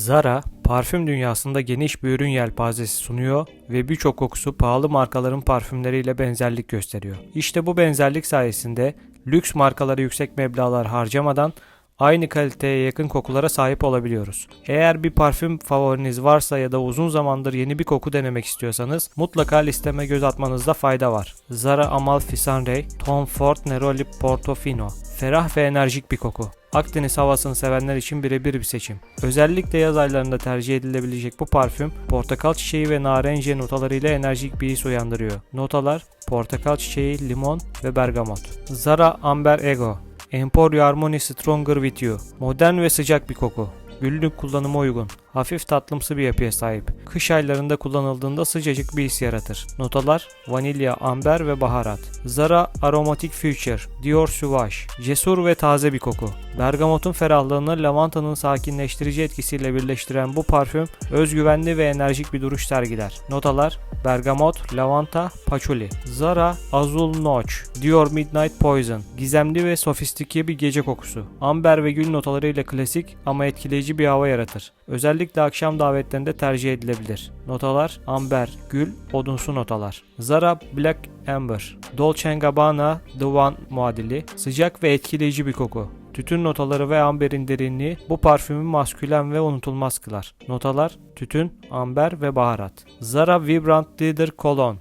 Zara, parfüm dünyasında geniş bir ürün yelpazesi sunuyor ve birçok kokusu pahalı markaların parfümleriyle benzerlik gösteriyor. İşte bu benzerlik sayesinde lüks markalara yüksek meblağlar harcamadan aynı kaliteye yakın kokulara sahip olabiliyoruz. Eğer bir parfüm favoriniz varsa ya da uzun zamandır yeni bir koku denemek istiyorsanız mutlaka listeme göz atmanızda fayda var. Zara Amalfi Sunray, Tom Ford Neroli Portofino. Ferah ve enerjik bir koku. Akdeniz havasını sevenler için birebir bir seçim. Özellikle yaz aylarında tercih edilebilecek bu parfüm, portakal çiçeği ve narenciye notalarıyla enerjik bir his uyandırıyor. Notalar, portakal çiçeği, limon ve bergamot. Zara Amber Ego Emporio Harmony Stronger With You Modern ve sıcak bir koku. Günlük kullanıma uygun. Hafif tatlımsı bir yapıya sahip. Kış aylarında kullanıldığında sıcacık bir his yaratır. Notalar vanilya, amber ve baharat. Zara Aromatic Future Dior Sauvage Cesur ve taze bir koku. Bergamotun ferahlığını lavantanın sakinleştirici etkisiyle birleştiren bu parfüm özgüvenli ve enerjik bir duruş sergiler. Notalar bergamot, lavanta, patchouli. Zara Azul Noche Dior Midnight Poison Gizemli ve sofistike bir gece kokusu. Amber ve gül notalarıyla klasik ama etkileyici bir hava yaratır. Özellikle akşam davetlerinde tercih edilebilir. Notalar amber, gül, odunsu notalar. Zara Black Amber Dolce Gabbana The One muadili sıcak ve etkileyici bir koku. Tütün notaları ve amberin derinliği bu parfümü maskülen ve unutulmaz kılar. Notalar tütün, amber ve baharat. Zara Vibrant Leather Cologne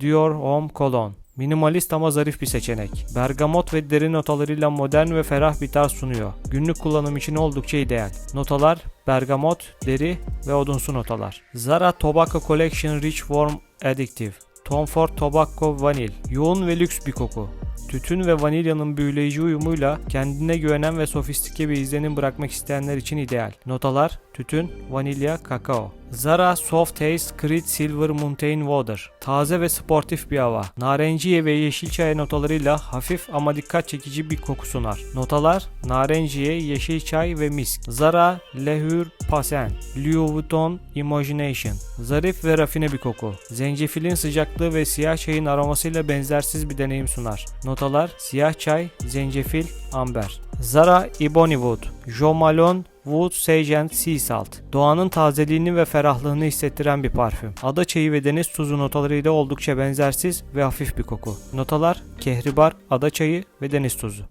Dior Homme Cologne Minimalist ama zarif bir seçenek. Bergamot ve deri notalarıyla modern ve ferah bir tarz sunuyor. Günlük kullanım için oldukça ideal. Notalar bergamot, deri ve odunsu notalar. Zara Tobacco Collection Rich Warm Addictive Tom Ford Tobacco Vanil Yoğun ve lüks bir koku. Tütün ve vanilyanın büyüleyici uyumuyla kendine güvenen ve sofistike bir izlenim bırakmak isteyenler için ideal. Notalar tütün, vanilya, kakao. Zara Soft Taste Creed Silver Mountain Water. Taze ve sportif bir hava. Narenciye ve yeşil çay notalarıyla hafif ama dikkat çekici bir koku sunar. Notalar narenciye, yeşil çay ve misk. Zara Lehur Pasen. Louis Vuitton Imagination. Zarif ve rafine bir koku. Zencefilin sıcaklığı ve siyah çayın aromasıyla benzersiz bir deneyim sunar. Notalar siyah çay, zencefil, amber. Zara Ebony Wood. Jo Malone Wood Sage and Sea Salt. Doğanın tazeliğini ve ferahlığını hissettiren bir parfüm. Ada çayı ve deniz tuzu notalarıyla oldukça benzersiz ve hafif bir koku. Notalar kehribar, ada çayı ve deniz tuzu.